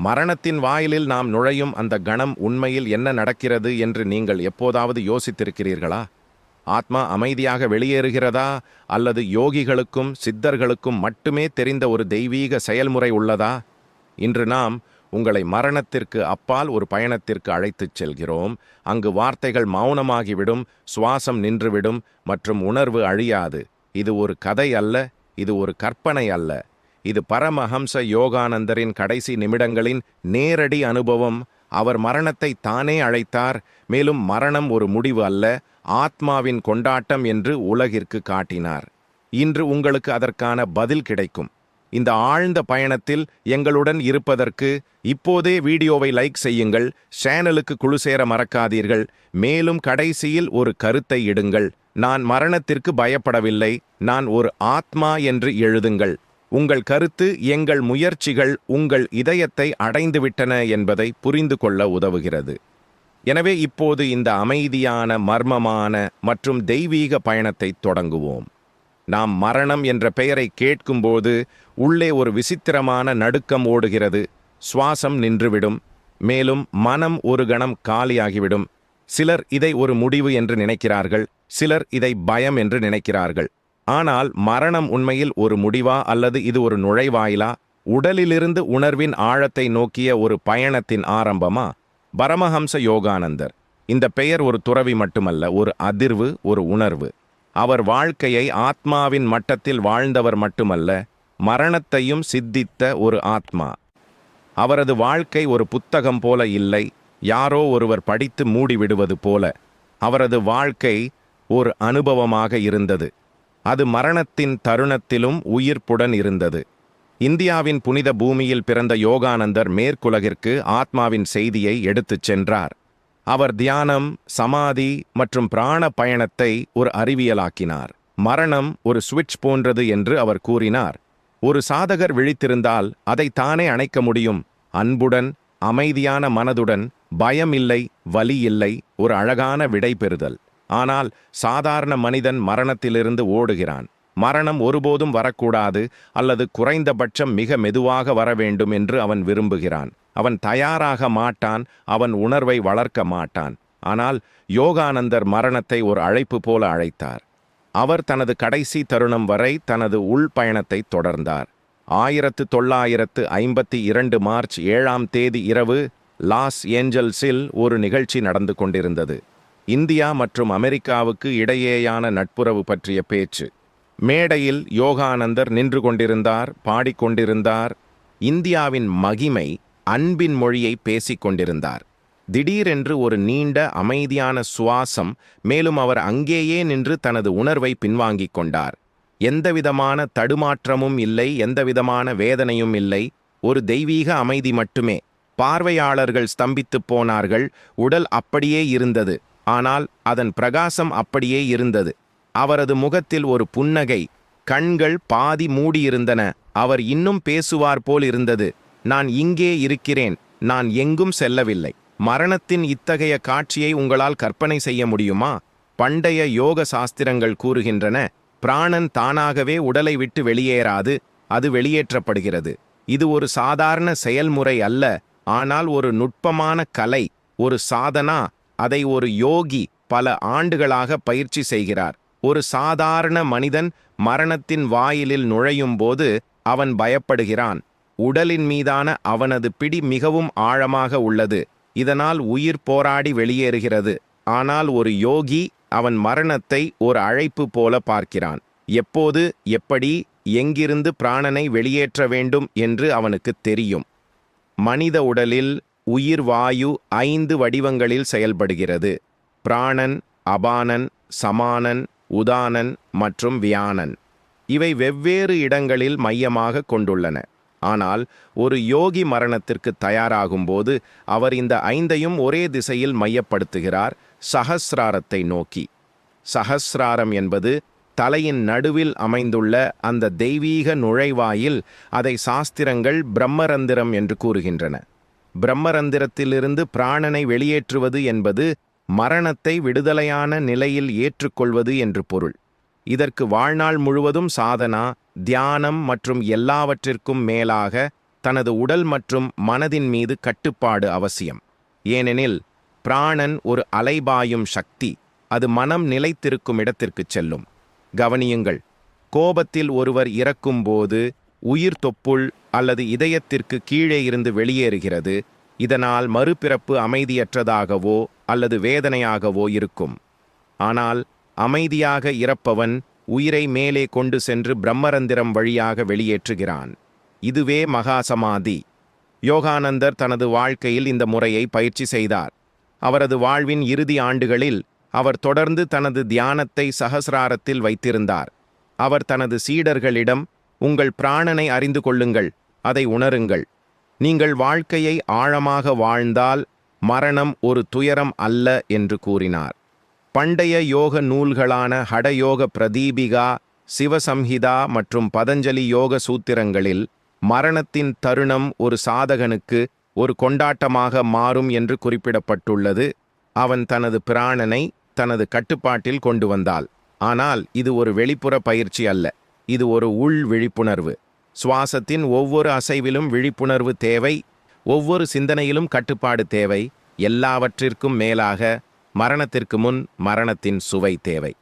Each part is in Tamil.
மரணத்தின் வாயிலில் நாம் நுழையும் அந்த கணம் உண்மையில் என்ன நடக்கிறது என்று நீங்கள் எப்போதாவது யோசித்திருக்கிறீர்களா? ஆத்மா அமைதியாக வெளியேறுகிறதா? அல்லது யோகிகளுக்கும் சித்தர்களுக்கும் மட்டுமே தெரிந்த ஒரு தெய்வீக செயல்முறை உள்ளதா? இன்று நாம் உங்களை மரணத்திற்கு அப்பால் ஒரு பயணத்திற்கு அழைத்துச் செல்கிறோம். அங்கு வார்த்தைகள் மௌனமாகிவிடும் சுவாசம் நின்றுவிடும் மற்றும் உணர்வு அழியாது. இது ஒரு கதை அல்ல இது ஒரு கற்பனை அல்ல. இது பரமஹம்ச யோகானந்தரின் கடைசி நிமிடங்களின் நேரடி அனுபவம். அவர் மரணத்தை தானே அழைத்தார். மேலும் மரணம் ஒரு முடிவு அல்ல ஆத்மாவின் கொண்டாட்டம் என்று உலகிற்கு காட்டினார். இன்று உங்களுக்கு அதற்கான பதில் கிடைக்கும். இந்த ஆழ்ந்த பயணத்தில் எங்களுடன் இருப்பதற்கு இப்போதே வீடியோவை லைக் செய்யுங்கள் சேனலுக்கு குழு சேர மறக்காதீர்கள். மேலும் கடைசியில் ஒரு கருத்தை இடுங்கள். நான் மரணத்திற்கு பயப்படவில்லை நான் ஒரு ஆத்மா என்று எழுதுங்கள். உங்கள் கருத்து எங்கள் முயற்சிகள் உங்கள் இதயத்தை அடைந்துவிட்டன என்பதை புரிந்து கொள்ள உதவுகிறது. எனவே இப்போது இந்த அமைதியான மர்மமான மற்றும் தெய்வீக பயணத்தை தொடங்குவோம். நாம் மரணம் என்ற பெயரை கேட்கும்போது உள்ளே ஒரு விசித்திரமான நடுக்கம் ஓடுகிறது சுவாசம் நின்றுவிடும் மேலும் மனம் ஒரு கணம் காலியாகிவிடும். சிலர் இதை ஒரு முடிவு என்று நினைக்கிறார்கள் சிலர் இதை பயம் என்று நினைக்கிறார்கள். ஆனால் மரணம் உண்மையில் ஒரு முடிவா அல்லது இது ஒரு நுழைவாயிலா? உடலிலிருந்து உணர்வின் ஆழத்தை நோக்கிய ஒரு பயணத்தின் ஆரம்பமா? பரமஹம்ச யோகானந்தர். இந்த பெயர் ஒரு துறவி மட்டுமல்ல ஒரு அதிர்வு ஒரு உணர்வு. அவர் வாழ்க்கையை ஆத்மாவின் மட்டத்தில் வாழ்ந்தவர் மட்டுமல்ல மரணத்தையும் சித்தித்த ஒரு ஆத்மா. அவரது வாழ்க்கை ஒரு புத்தகம் போல இல்லை யாரோ ஒருவர் படித்து மூடிவிடுவது போல. அவரது வாழ்க்கை ஒரு அனுபவமாக இருந்தது. அது மரணத்தின் தருணத்திலும் உயிர்ப்புடன் இருந்தது. இந்தியாவின் புனித பூமியில் பிறந்த யோகானந்தர் மேற்குலகிற்கு ஆத்மாவின் செய்தியை எடுத்துச் சென்றார். அவர் தியானம் சமாதி மற்றும் பிராண பயணத்தை ஒரு அறிவியலாக்கினார். மரணம் ஒரு சுவிட்ச் போன்றது என்று அவர் கூறினார். ஒரு சாதகர் விழித்திருந்தால் அதை தானே அணைக்க முடியும். அன்புடன் அமைதியான மனதுடன் பயம் இல்லை வலி இல்லை ஒரு அழகான விடை பெறுதல் ஆனால் சாதாரண மனிதன் மரணத்திலிருந்து ஓடுகிறான். மரணம் ஒருபோதும் வரக்கூடாது அல்லது குறைந்தபட்சம் மிக மெதுவாக வர வேண்டும் என்று அவன் விரும்புகிறான். அவன் தயாராக மாட்டான் அவன் உணர்வை வளர்க்க மாட்டான். ஆனால் யோகானந்தர் மரணத்தை ஒரு அழைப்பு போல அழைத்தார். அவர் தனது கடைசி தருணம் வரை தனது உள் பயணத்தை தொடர்ந்தார். ஆயிரத்து தொள்ளாயிரத்து ஐம்பத்தி இரண்டு மார்ச் ஏழாம் தேதி இரவு லாஸ் ஏஞ்சல்ஸில் ஒரு நிகழ்ச்சி நடந்து கொண்டிருந்தது. இந்தியா மற்றும் அமெரிக்காவுக்கு இடையேயான நட்புறவு பற்றிய பேச்சு. மேடையில் யோகானந்தர் நின்று கொண்டிருந்தார் பாடிக்கொண்டிருந்தார் இந்தியாவின் மகிமை அன்பின் மொழியை பேசிக் கொண்டிருந்தார். திடீரென்று ஒரு நீண்ட அமைதியான சுவாசம் மேலும் அவர் அங்கேயே நின்று தனது உணர்வை பின்வாங்கிக் கொண்டார். எந்தவிதமான தடுமாற்றமும் இல்லை எந்தவிதமான வேதனையும் இல்லை. ஒரு தெய்வீக அமைதி மட்டுமே. பார்வையாளர்கள் ஸ்தம்பித்துப் போனார்கள். உடல் அப்படியே இருந்தது. ஆனால் அதன் பிரகாசம் அப்படியே இருந்தது. அவரது முகத்தில் ஒரு புன்னகை கண்கள் பாதி மூடியிருந்தன. அவர் இன்னும் பேசுவார் போல் இருந்தது நான் இங்கே இருக்கிறேன். நான் எங்கும் செல்லவில்லை. மரணத்தின் இத்தகைய காட்சியை உங்களால் கற்பனை செய்ய முடியுமா? பண்டைய யோக சாஸ்திரங்கள் கூறுகின்றன. பிராணன் தானாகவே உடலை விட்டு வெளியேறாது. அது வெளியேற்றப்படுகிறது. இது ஒரு சாதாரண செயல்முறை அல்ல. ஆனால் ஒரு நுட்பமான கலை ஒரு சாதனா அதை ஒரு யோகி பல ஆண்டுகளாக பயிற்சி செய்கிறார். ஒரு சாதாரண மனிதன் மரணத்தின் வாயிலில் நுழையும் போது அவன் பயப்படுகிறான். உடலின் மீதான அவனது பிடி மிகவும் ஆழமாக உள்ளது. இதனால் உயிர் போராடி வெளியேறுகிறது. ஆனால் ஒரு யோகி அவன் மரணத்தை ஒரு அழைப்பு போல பார்க்கிறான். எப்போது எப்படி எங்கிருந்து பிராணனை வெளியேற்ற வேண்டும் என்று அவனுக்கு தெரியும். மனித உடலில் உயிர் வாயு ஐந்து வடிவங்களில் செயல்படுகிறது. பிராணன் அபானன் சமானன் உதானன் மற்றும் வியானன். இவை வெவ்வேறு இடங்களில் மையமாக கொண்டுள்ளன. ஆனால் ஒரு யோகி மரணத்திற்கு தயாராகும்போது அவர் இந்த ஐந்தையும் ஒரே திசையில் மையப்படுத்துகிறார் சஹஸ்ராரத்தை நோக்கி. சஹஸ்ராரம் என்பது தலையின் நடுவில் அமைந்துள்ள அந்த தெய்வீக நுழைவாயில் அதை சாஸ்திரங்கள் பிரம்மரந்திரம் என்று கூறுகின்றன. பிரம்மரந்திரத்திலிருந்து பிராணனை வெளியேற்றுவது என்பது மரணத்தை விடுதலையான நிலையில் ஏற்றுக்கொள்வது என்று பொருள். இதற்கு வாழ்நாள் முழுவதும் சாதனா தியானம் மற்றும் எல்லாவற்றிற்கும் மேலாக தனது உடல் மற்றும் மனதின் மீது கட்டுப்பாடு அவசியம். ஏனெனில் பிராணன் ஒரு அலைபாயும் சக்தி அது மனம் நிலைத்திருக்கும் இடத்திற்குச் செல்லும். கவனியுங்கள் கோபத்தில் ஒருவர் இறக்கும்போது உயிர் தொப்புள் அல்லது இதயத்திற்கு கீழே இருந்து வெளியேறுகிறது இதனால் மறுபிறப்பு அமைதியற்றதாகவோ அல்லது வேதனையாகவோ இருக்கும். ஆனால் அமைதியாக இறப்பவன் உயிரை மேலே கொண்டு சென்று பிரம்மரந்திரம் வழியாக வெளியேற்றுகிறான். இதுவே மகாசமாதி. யோகானந்தர் தனது வாழ்க்கையில் இந்த முறையை பயிற்சி செய்தார். அவரது வாழ்வின் இறுதி ஆண்டுகளில் அவர் தொடர்ந்து தனது தியானத்தை சகசிராரத்தில் வைத்திருந்தார். அவர் தனது சீடர்களிடம் உங்கள் பிராணனை அறிந்து கொள்ளுங்கள் அதை உணருங்கள். நீங்கள் வாழ்க்கையை ஆழமாக வாழ்ந்தால் மரணம் ஒரு துயரம் அல்ல என்று கூறினார். பண்டைய யோக நூல்களான ஹடயோக பிரதீபிகா சிவசம்ஹிதா மற்றும் பதஞ்சலி யோக சூத்திரங்களில் மரணத்தின் தருணம் ஒரு சாதகனுக்கு ஒரு கொண்டாட்டமாக மாறும் என்று குறிப்பிடப்பட்டுள்ளது. அவன் தனது பிராணனை தனது கட்டுப்பாட்டில் கொண்டு வந்தால் ஆனால் இது ஒரு வெளிப்புற பயிற்சி அல்ல. இது ஒரு உள் விழிப்புணர்வு. சுவாசத்தின் ஒவ்வொரு அசைவிலும் விழிப்புணர்வு தேவை ஒவ்வொரு சிந்தனையிலும் கட்டுப்பாடு தேவை எல்லாவற்றிற்கும் மேலாக மரணத்திற்கு முன் மரணத்தின் சுவை தேவை.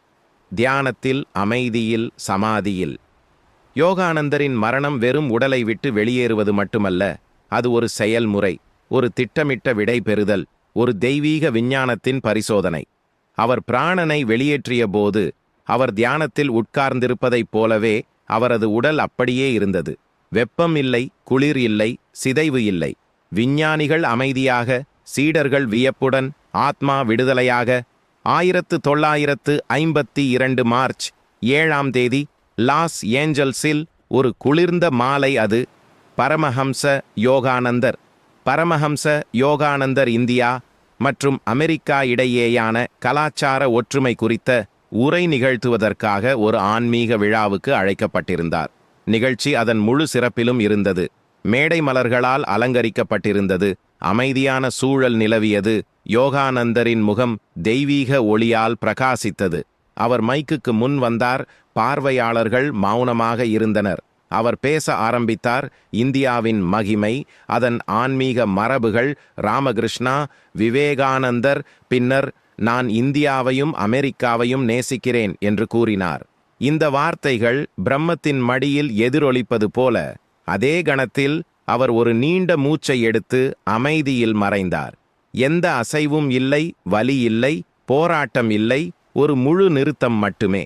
தியானத்தில் அமைதியில் சமாதியில். யோகானந்தரின் மரணம் வெறும் உடலை விட்டு வெளியேறுவது மட்டுமல்ல அது ஒரு செயல்முறை ஒரு திட்டமிட்ட விடை பெறுதல் ஒரு தெய்வீக விஞ்ஞானத்தின் பரிசோதனை. அவர் பிராணனை வெளியேற்றிய போது அவர் தியானத்தில் உட்கார்ந்திருப்பதைப் போலவே அவரது உடல் அப்படியே இருந்தது. வெப்பம் இல்லை குளிர் இல்லை சிதைவு இல்லை. விஞ்ஞானிகள் அமைதியாக சீடர்கள் வியப்புடன் ஆத்மா விடுதலையாக ஆயிரத்து தொள்ளாயிரத்து ஐம்பத்தி இரண்டு மார்ச் ஏழாம் தேதி லாஸ் ஏஞ்சல்ஸில் ஒரு குளிர்ந்த மாலை அது. பரமஹம்ச யோகானந்தர். பரமஹம்ச யோகானந்தர் இந்தியா மற்றும் அமெரிக்கா இடையேயான கலாச்சார ஒற்றுமை குறித்த உரை நிகழ்த்துவதற்காக ஒரு ஆன்மீக விழாவுக்கு அழைக்கப்பட்டிருந்தார். நிகழ்ச்சி அதன் முழு சிறப்பிலும் இருந்தது. மேடை மலர்களால் அலங்கரிக்கப்பட்டிருந்தது. அமைதியான சூழல் நிலவியது. யோகானந்தரின் முகம் தெய்வீக ஒளியால் பிரகாசித்தது. அவர் மைக்குக்கு முன் வந்தார். பார்வையாளர்கள் மௌனமாக இருந்தனர். அவர் பேச ஆரம்பித்தார். இந்தியாவின் மகிமை அதன் ஆன்மீக மரபுகள் ராமகிருஷ்ணா விவேகானந்தர் பின்னர் நான் இந்தியாவையும் அமெரிக்காவையும் நேசிக்கிறேன் என்று கூறினார். இந்த வார்த்தைகள் பிரம்மத்தின் மடியில் எதிரொலிப்பது போல அதே கணத்தில் அவர் ஒரு நீண்ட மூச்சை எடுத்து அமைதியில் மறைந்தார். எந்த அசைவும் இல்லை வலி இல்லை போராட்டம் இல்லை ஒரு முழு நிறுத்தம் மட்டுமே.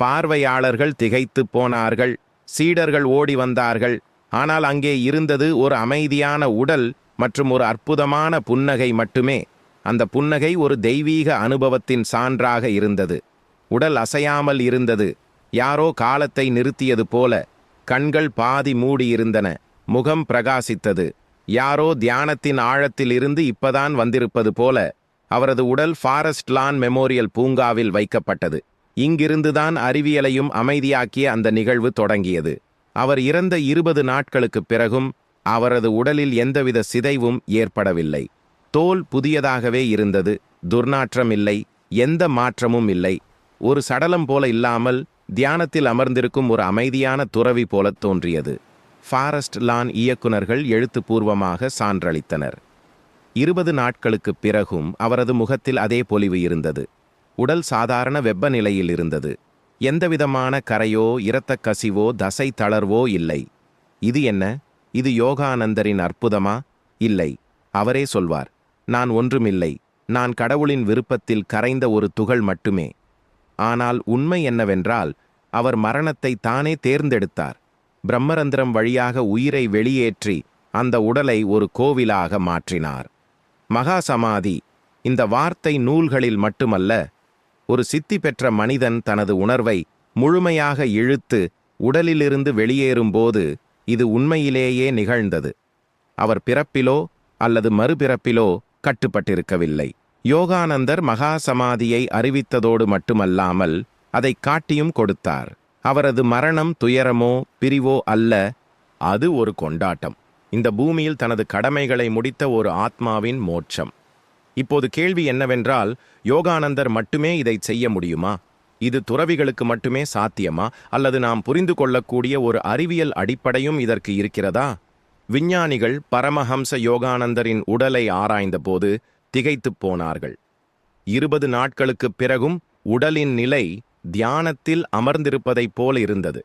பார்வையாளர்கள் திகைத்துப் போனார்கள் சீடர்கள் ஓடி வந்தார்கள். ஆனால் அங்கே இருந்தது ஒரு அமைதியான உடல் மற்றும் ஒரு அற்புதமான புன்னகை மட்டுமே. அந்த புன்னகை ஒரு தெய்வீக அனுபவத்தின் சான்றாக இருந்தது. உடல் அசையாமல் இருந்தது. யாரோ காலத்தை நிறுத்தியது போல கண்கள் பாதி மூடியிருந்தன. முகம் பிரகாசித்தது. யாரோ தியானத்தின் ஆழத்தில் இருந்து இப்பதான் வந்திருப்பது போல அவரது உடல் ஃபாரஸ்ட் லான் மெமோரியல் பூங்காவில் வைக்கப்பட்டது. இங்கிருந்துதான் அறிவியலையும் அமைதியாக்கிய அந்த நிகழ்வு தொடங்கியது. அவர் இறந்த இருபது நாட்களுக்குப் பிறகும் அவரது உடலில் எந்தவித சிதைவும் ஏற்படவில்லை. தோல் புதியதாகவே இருந்தது. துர்நாற்றம் இல்லை எந்த மாற்றமும் இல்லை. ஒரு சடலம் போல இல்லாமல் தியானத்தில் அமர்ந்திருக்கும் ஒரு அமைதியான துறவி போலத் தோன்றியது. ஃபாரஸ்ட் லான் இயக்குநர்கள் எழுத்துப்பூர்வமாக சான்றளித்தனர். இருபது நாட்களுக்குப் பிறகும் அவரது முகத்தில் அதே பொலிவு இருந்தது. உடல் சாதாரண வெப்பநிலையில் இருந்தது. எந்தவிதமான கரையோ இரத்தக் கசிவோ தசை தளர்வோ இல்லை. இது என்ன? இது யோகானந்தரின் அற்புதமா? இல்லை அவரே சொல்வார். நான் ஒன்றுமில்லை. நான் கடவுளின் விருப்பத்தில் கரைந்த ஒரு துகள் மட்டுமே. ஆனால் உண்மை என்னவென்றால் அவர் மரணத்தை தானே தேர்ந்தெடுத்தார். பிரம்மரந்திரம் வழியாக உயிரை வெளியேற்றி அந்த உடலை ஒரு கோவிலாக மாற்றினார். மகா சமாதி இந்த வார்த்தை நூல்களில் மட்டுமல்ல ஒரு சித்தி பெற்ற மனிதன் தனது உணர்வை முழுமையாக இழுத்து உடலிலிருந்து வெளியேறும்போது இது உண்மையிலேயே நிகழ்ந்தது. அவர் பிறப்பிலோ அல்லது மறுபிறப்பிலோ கட்டுப்பட்டிருக்கவில்லை. யோகானந்தர் மகா சமாதியை அறிவித்ததோடு மட்டுமல்லாமல் அதை காட்டியும் கொடுத்தார். அவரது மரணம் துயரமோ பிரிவோ அல்ல அது ஒரு கொண்டாட்டம். இந்த பூமியில் தனது கடமைகளை முடித்த ஒரு ஆத்மாவின் மோட்சம். இப்போது கேள்வி என்னவென்றால் யோகானந்தர் மட்டுமே இதை செய்ய முடியுமா? இது துறவிகளுக்கு மட்டுமே சாத்தியமா? அல்லது நாம் புரிந்து கொள்ளக்கூடிய ஒரு அறிவியல் அடிப்படையும் இதற்கு இருக்கிறதா? விஞ்ஞானிகள் பரமஹம்ச யோகானந்தரின் உடலை ஆராய்ந்தபோது திகைத்துப் போனார்கள். இருபது நாட்களுக்குப் பிறகும் உடலின் நிலை தியானத்தில் அமர்ந்திருப்பதைப் போல இருந்தது.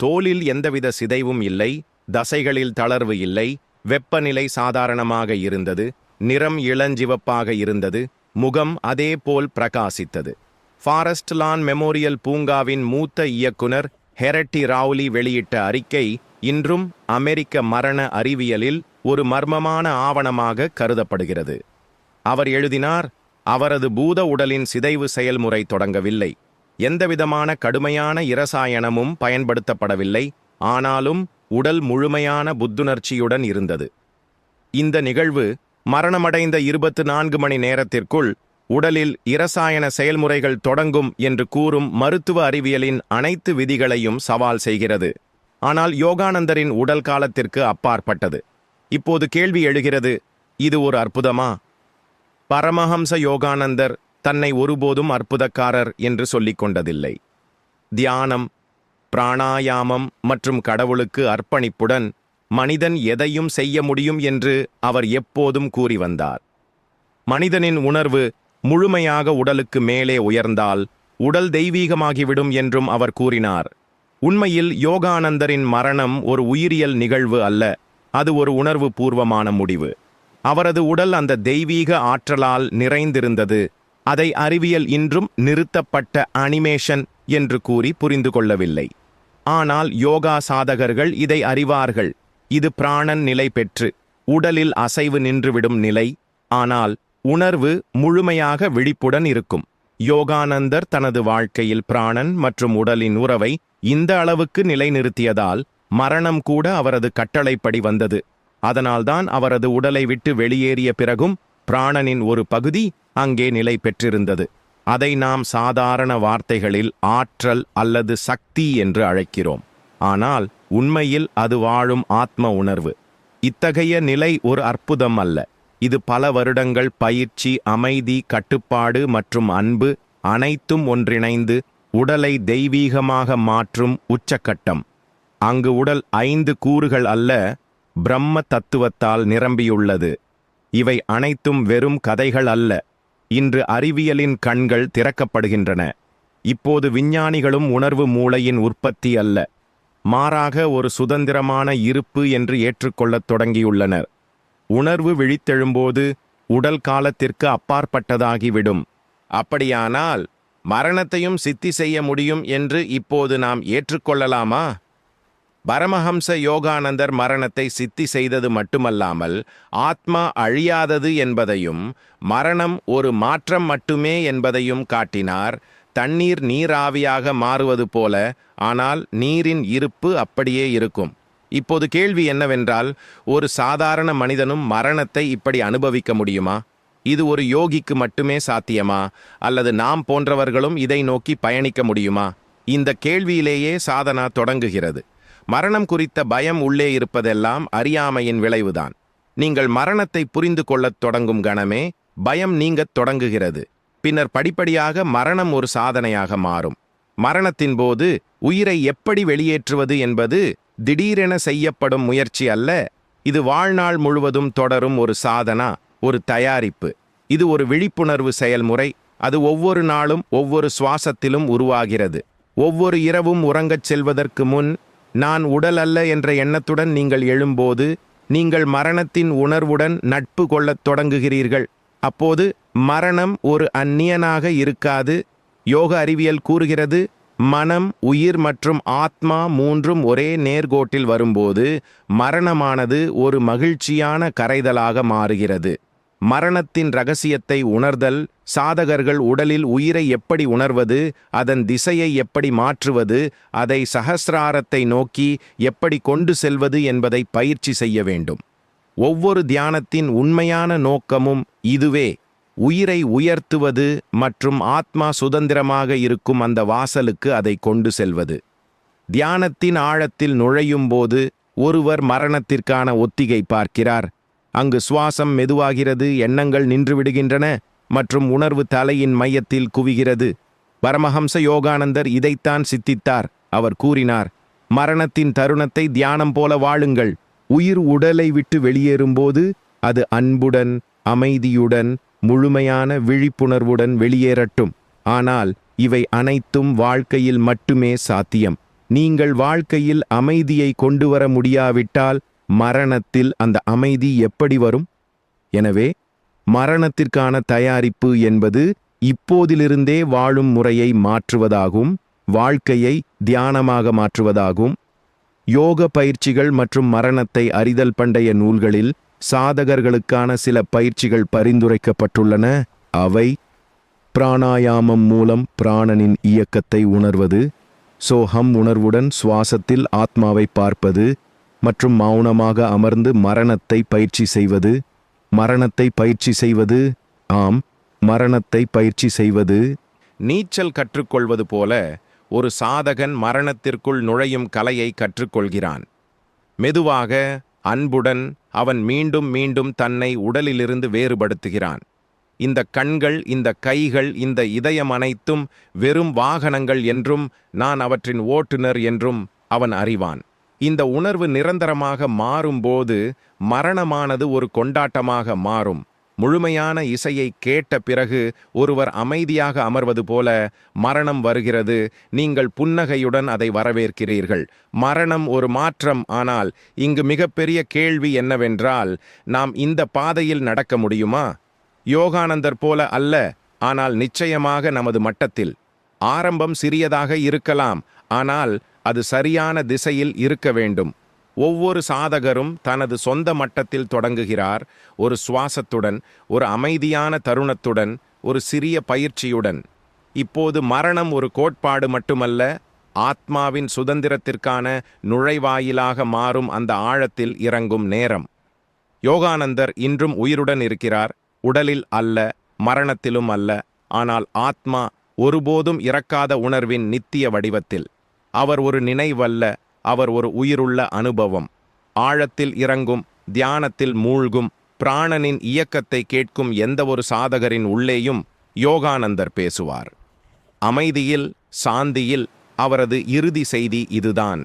தோலில் எந்தவித சிதைவும் இல்லை தசைகளில் தளர்வு இல்லை வெப்பநிலை சாதாரணமாக இருந்தது நிறம் இளஞ்சிவப்பாக இருந்தது முகம் அதேபோல் பிரகாசித்தது. ஃபாரஸ்ட் லான் மெமோரியல் பூங்காவின் மூத்த இயக்குனர் ஹெரட்டி ராவ்லி வெளியிட்ட அறிக்கை இன்றும் அமெரிக்க மரண அறிவியலில் ஒரு மர்மமான ஆவணமாக கருதப்படுகிறது. அவர் எழுதினார் அவரது பூத உடலின் சிதைவு செயல்முறை தொடங்கவில்லை. எந்தவிதமான கடுமையான இரசாயனமும் பயன்படுத்தப்படவில்லை. ஆனாலும் உடல் முழுமையான புத்துணர்ச்சியுடன் இருந்தது. இந்த நிகழ்வு மரணமடைந்த இருபத்து நான்கு மணி நேரத்திற்குள் உடலில் இரசாயன செயல்முறைகள் தொடங்கும் என்று கூறும் மருத்துவ அறிவியலின் அனைத்து விதிகளையும் சவால் செய்கிறது. ஆனால் யோகானந்தரின் உடல் காலத்திற்கு அப்பாற்பட்டது. இப்போது கேள்வி எழுகிறது இது ஒரு அற்புதமா? பரமஹம்ச யோகானந்தர் தன்னை ஒருபோதும் அற்புதக்காரர் என்று சொல்லிக் கொண்டதில்லை. தியானம் பிராணாயாமம் மற்றும் கடவுளுக்கு அர்ப்பணிப்புடன் மனிதன் எதையும் செய்ய முடியும் என்று அவர் எப்போதும் கூறி வந்தார். மனிதனின் உணர்வு முழுமையாக உடலுக்கு மேலே உயர்ந்தால் உடல் தெய்வீகமாகிவிடும் என்றும் அவர் கூறினார். உண்மையில் யோகானந்தரின் மரணம் ஒரு உயிரியல் நிகழ்வு அல்ல அது ஒரு உணர்வு பூர்வமான முடிவு. அவரது உடல் அந்த தெய்வீக ஆற்றலால் நிறைந்திருந்தது அதை அறிவியல் இன்றும் நிறுத்தப்பட்ட அனிமேஷன் என்று கூறி புரிந்து கொள்ளவில்லை. ஆனால் யோகா சாதகர்கள் இதை அறிவார்கள் இது பிராணன் நிலை பெற்று உடலில் அசைவு நின்றுவிடும் நிலை ஆனால் உணர்வு முழுமையாக விழிப்புடன் இருக்கும். யோகானந்தர் தனது வாழ்க்கையில் பிராணன் மற்றும் உடலின் உறவை இந்த அளவுக்கு நிலைநிறுத்தியதால் மரணம் கூட அவரது கட்டளைப்படி வந்தது. அதனால்தான் அவரது உடலை விட்டு வெளியேறிய பிறகும் பிராணனின் ஒரு பகுதி அங்கே நிலை பெற்றிருந்தது. அதை நாம் சாதாரண வார்த்தைகளில் ஆற்றல் அல்லது சக்தி என்று அழைக்கிறோம். ஆனால் உண்மையில் அது வாழும் ஆத்ம உணர்வு. இத்தகைய நிலை ஒரு அற்புதம் அல்ல. இது பல வருடங்கள் பயிற்சி அமைதி கட்டுப்பாடு மற்றும் அன்பு அனைத்தும் ஒன்றிணைந்து உடலை தெய்வீகமாக மாற்றும் உச்சக்கட்டம். அங்கு உடல் ஐந்து கூறுகள் அல்ல பிரம்ம தத்துவத்தால் நிரம்பியுள்ளது. இவை அனைத்தும் வெறும் கதைகள் அல்ல. இன்று அறிவியலின் கண்கள் திறக்கப்படுகின்றன. இப்போது விஞ்ஞானிகளும் உணர்வு மூளையின் உற்பத்தி அல்ல. மாறாக ஒரு சுதந்திரமான இருப்பு என்று ஏற்றுக்கொள்ளத் தொடங்கியுள்ளனர். உணர்வு விழித்தெழும்போது உடல் காலத்திற்கு அப்பாற்பட்டதாகிவிடும். அப்படியானால் மரணத்தையும் சித்தி செய்ய முடியும் என்று இப்போது நாம் ஏற்றுக்கொள்ளலாமா? பரமஹம்ச யோகானந்தர் மரணத்தை சித்தி செய்தது மட்டுமல்லாமல் ஆத்மா அழியாதது என்பதையும் மரணம் ஒரு மாற்றம் மட்டுமே என்பதையும் காட்டினார். தண்ணீர் நீராவியாக மாறுவது போல ஆனால் நீரின் இருப்பு அப்படியே இருக்கும். இப்போது கேள்வி என்னவென்றால் ஒரு சாதாரண மனிதனும் மரணத்தை இப்படி அனுபவிக்க முடியுமா? இது ஒரு யோகிக்கு மட்டுமே சாத்தியமா? அல்லது நாம் போன்றவர்களும் இதை நோக்கி பயணிக்க முடியுமா? இந்த கேள்வியிலேயே சாதனா தொடங்குகிறது. மரணம் குறித்த பயம் உள்ளே இருப்பதெல்லாம் அறியாமையின் விளைவுதான். நீங்கள் மரணத்தை புரிந்து கொள்ளத் தொடங்கும் கணமே பயம் நீங்கத் தொடங்குகிறது. பின்னர் படிப்படியாக மரணம் ஒரு சாதனையாக மாறும். மரணத்தின் போது உயிரை எப்படி வெளியேற்றுவது என்பது திடீரென செய்யப்படும் முயற்சி அல்ல இது வாழ்நாள் முழுவதும் தொடரும் ஒரு சாதனா. ஒரு தயாரிப்பு. இது ஒரு விழிப்புணர்வு செயல்முறை. அது ஒவ்வொரு நாளும் ஒவ்வொரு சுவாசத்திலும் உருவாகிறது. ஒவ்வொரு இரவும் உறங்கச் செல்வதற்கு முன் நான் உடல் அல்ல என்ற எண்ணத்துடன் நீங்கள் எழும்போது நீங்கள் மரணத்தின் உணர்வுடன் நட்பு கொள்ளத் தொடங்குகிறீர்கள். அப்போது மரணம் ஒரு அந்நியனாக இருக்காது. யோக அறிவியல் கூறுகிறது மனம் உயிர் மற்றும் ஆத்மா மூன்றும் ஒரே நேர்கோட்டில் வரும்போது மரணமானது ஒரு மகிழ்ச்சியான கரைதலாக மாறுகிறது. மரணத்தின் ரகசியத்தை உணர்தல் சாதகர்கள் உடலில் உயிரை எப்படி உணர்வது அதன் திசையை எப்படி மாற்றுவது அதை சகசிராரத்தை நோக்கி எப்படி கொண்டு செல்வது என்பதை பயிற்சி செய்ய வேண்டும். ஒவ்வொரு தியானத்தின் உண்மையான நோக்கமும் இதுவே. உயிரை உயர்த்துவது மற்றும் ஆத்மா சுதந்திரமாக இருக்கும் அந்த வாசலுக்கு அதை கொண்டு செல்வது. தியானத்தின் ஆழத்தில் நுழையும் போது ஒருவர் மரணத்திற்கான ஒத்திகை பார்க்கிறார். அங்கு சுவாசம் மெதுவாகிறது எண்ணங்கள் நின்றுவிடுகின்றன மற்றும் உணர்வு தலையின் மையத்தில் குவிகிறது. பரமஹம்ச யோகானந்தர் இதைத்தான் சித்தித்தார். அவர் கூறினார் மரணத்தின் தருணத்தை தியானம் போல வாழுங்கள். உயிர் உடலை விட்டு வெளியேறும்போது அது அன்புடன் அமைதியுடன் முழுமையான விழிப்புணர்வுடன் வெளியேறட்டும். ஆனால் இவை அனைத்தும் வாழ்க்கையில் மட்டுமே சாத்தியம். நீங்கள் வாழ்க்கையில் அமைதியை கொண்டு வர முடியாவிட்டால் மரணத்தில் அந்த அமைதி எப்படி வரும்? எனவே மரணத்திற்கான தயாரிப்பு என்பது இப்போதிலிருந்தே வாழும் முறையை மாற்றுவதாகும் வாழ்க்கையை தியானமாக மாற்றுவதாகும். யோக பயிற்சிகள் மற்றும் மரணத்தை அறிதல் பண்டைய நூல்களில் சாதகர்களுக்கான சில பயிற்சிகள் பரிந்துரைக்கப்பட்டுள்ளன. அவை பிராணாயாமம் மூலம் பிராணனின் இயக்கத்தை உணர்வது சோஹம் உணர்வுடன் சுவாசத்தில் ஆத்மாவை பார்ப்பது மற்றும் மௌனமாக அமர்ந்து மரணத்தை பயிற்சி செய்வது. மரணத்தை பயிற்சி செய்வது. ஆம் மரணத்தை பயிற்சி செய்வது. நீச்சல் கற்றுக்கொள்வது போல ஒரு சாதகன் மரணத்திற்குள் நுழையும் கலையை கற்றுக்கொள்கிறான். மெதுவாக அன்புடன் அவன் மீண்டும் மீண்டும் தன்னை உடலிலிருந்து வேறுபடுத்துகிறான். இந்த கண்கள் இந்த கைகள் இந்த இதயம் அனைத்தும் வெறும் வாகனங்கள் என்றும் நான் அவற்றின் ஓட்டுநர் என்றும் அவன் அறிவான். இந்த உணர்வு நிரந்தரமாக மாறும்போது மரணமானது ஒரு கொண்டாட்டமாக மாறும். முழுமையான இசையை கேட்ட பிறகு ஒருவர் அமைதியாக அமர்வது போல மரணம் வருகிறது. நீங்கள் புன்னகையுடன் அதை வரவேற்கிறீர்கள். மரணம் ஒரு மாற்றம். ஆனால் இங்கு மிகப்பெரிய கேள்வி என்னவென்றால் நாம் இந்த பாதையில் நடக்க முடியுமா? யோகானந்தர் போல அல்ல. ஆனால் நிச்சயமாக நமது மட்டத்தில். ஆரம்பம் சிறியதாக இருக்கலாம். ஆனால் அது சரியான திசையில் இருக்க வேண்டும். ஒவ்வொரு சாதகரும் தனது சொந்த மட்டத்தில் தொடங்குகிறார் ஒரு சுவாசத்துடன் ஒரு அமைதியான தருணத்துடன் ஒரு சிறிய பயிற்சியுடன். இப்போது மரணம் ஒரு கோட்பாடு மட்டுமல்ல ஆத்மாவின் சுதந்திரத்திற்கான நுழைவாயிலாக மாறும் அந்த ஆழத்தில் இறங்கும் நேரம். யோகானந்தர் இன்றும் உயிருடன் இருக்கிறார் உடலில் அல்ல மரணத்திலும் அல்ல ஆனால் ஆத்மா ஒருபோதும் இறக்காத உணர்வின் நித்திய வடிவத்தில். அவர் ஒரு நினைவல்ல அவர் ஒரு உயிருள்ள அனுபவம். ஆழத்தில் இறங்கும் தியானத்தில் மூழ்கும் பிராணனின் இயக்கத்தை கேட்கும் எந்த ஒரு சாதகரின் உள்ளேயும் யோகானந்தர் பேசுவார். அமைதியில் சாந்தியில் அவரது இறுதி செய்தி இதுதான்.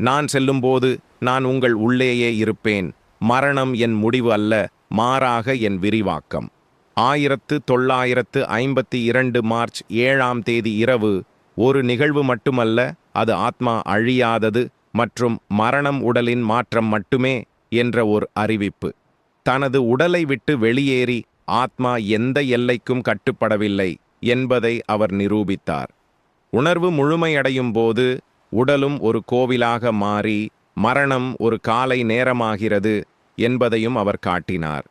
நான் செல்லும்போது நான் உங்கள் உள்ளேயே இருப்பேன் மரணம் என் முடிவு அல்ல மாறாக என் விரிவாக்கம். ஆயிரத்து தொள்ளாயிரத்து ஐம்பத்தி இரண்டு மார்ச் ஏழாம் தேதி இரவு ஒரு நிகழ்வு மட்டுமல்ல அது ஆத்மா அழியாதது மற்றும் மரணம் உடலின் மாற்றம் மட்டுமே என்ற ஒரு அறிவிப்பு. தனது உடலை விட்டு வெளியேறி ஆத்மா எந்த எல்லைக்கும் கட்டுப்படவில்லை என்பதை அவர் நிரூபித்தார். உணர்வு முழுமையடையும் போது உடலும் ஒரு கோவிலாக மாறி மரணம் ஒரு காலை நேரமாகிறது என்பதையும் அவர் காட்டினார்.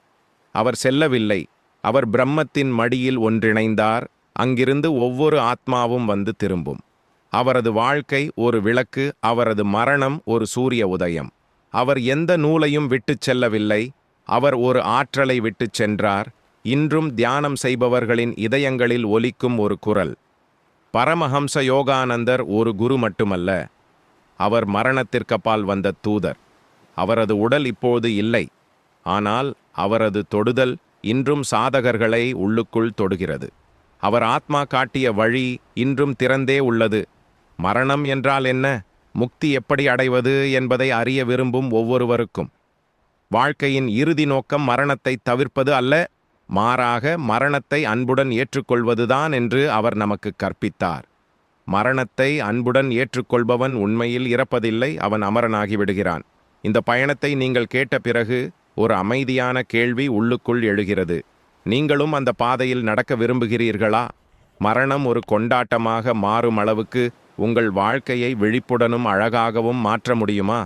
அவர் செல்லவில்லை. அவர் பிரம்மத்தின் மடியில் ஒன்றிணைந்தார். அங்கிருந்து ஒவ்வொரு ஆத்மாவும் வந்து திரும்பும். அவரது வாழ்க்கை ஒரு விளக்கு அவரது மரணம் ஒரு சூரிய உதயம். அவர் எந்த நூலையும் விட்டுச் செல்லவில்லை அவர் ஒரு ஆற்றலை விட்டுச் சென்றார் இன்றும் தியானம் செய்பவர்களின் இதயங்களில் ஒலிக்கும் ஒரு குரல். பரமஹம்ச யோகானந்தர் ஒரு குரு மட்டுமல்ல அவர் மரணத்திற்கப்பால் வந்த தூதர். அவரது உடல் இப்போது இல்லை ஆனால் அவரது தொடுதல் இன்றும் சாதகர்களை உள்ளுக்குள் தொடுகிறது. அவர் ஆத்மா காட்டிய வழி இன்றும் திறந்தே உள்ளது மரணம் என்றால் என்ன? முக்தி எப்படி அடைவது என்பதை அறிய விரும்பும் ஒவ்வொருவருக்கும். வாழ்க்கையின் இறுதி நோக்கம் மரணத்தை தவிர்ப்பது அல்ல மாறாக மரணத்தை அன்புடன் ஏற்றுக்கொள்வதுதான் என்று அவர் நமக்கு கற்பித்தார். மரணத்தை அன்புடன் ஏற்றுக்கொள்பவன் உண்மையில் இறப்பதில்லை அவன் அமரனாகி விடுகிறான். இந்த பயணத்தை நீங்கள் கேட்ட பிறகு ஒரு அமைதியான கேள்வி உள்ளுக்குள் எழுகிறது. நீங்களும் அந்த பாதையில் நடக்க விரும்புகிறீர்களா? மரணம் ஒரு கொண்டாட்டமாக மாறும் அளவுக்கு உங்கள் வாழ்க்கையை விழிப்புடனும் அழகாகவும் மாற்ற முடியுமா?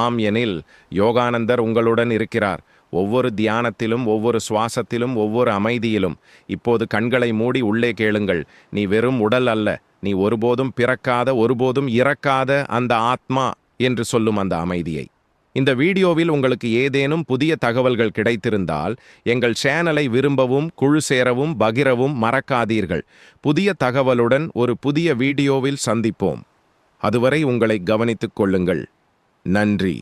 ஆம் எனில் யோகானந்தர் உங்களுடன் இருக்கிறார். ஒவ்வொரு தியானத்திலும் ஒவ்வொரு சுவாசத்திலும் ஒவ்வொரு அமைதியிலும். இப்போது கண்களை மூடி உள்ளே கேளுங்கள். நீ வெறும் உடல் அல்ல. நீ ஒருபோதும் பிறக்காத ஒருபோதும் இறக்காத அந்த ஆத்மா என்று சொல்லும் அந்த அமைதியை. இந்த வீடியோவில் உங்களுக்கு ஏதேனும் புதிய தகவல்கள் கிடைத்திருந்தால் எங்கள் சேனலை விரும்பவும் குழு சேரவும் பகிரவும் மறக்காதீர்கள். புதிய தகவலுடன் ஒரு புதிய வீடியோவில் சந்திப்போம். அதுவரை உங்களை கவனித்துக் கொள்ளுங்கள். நன்றி.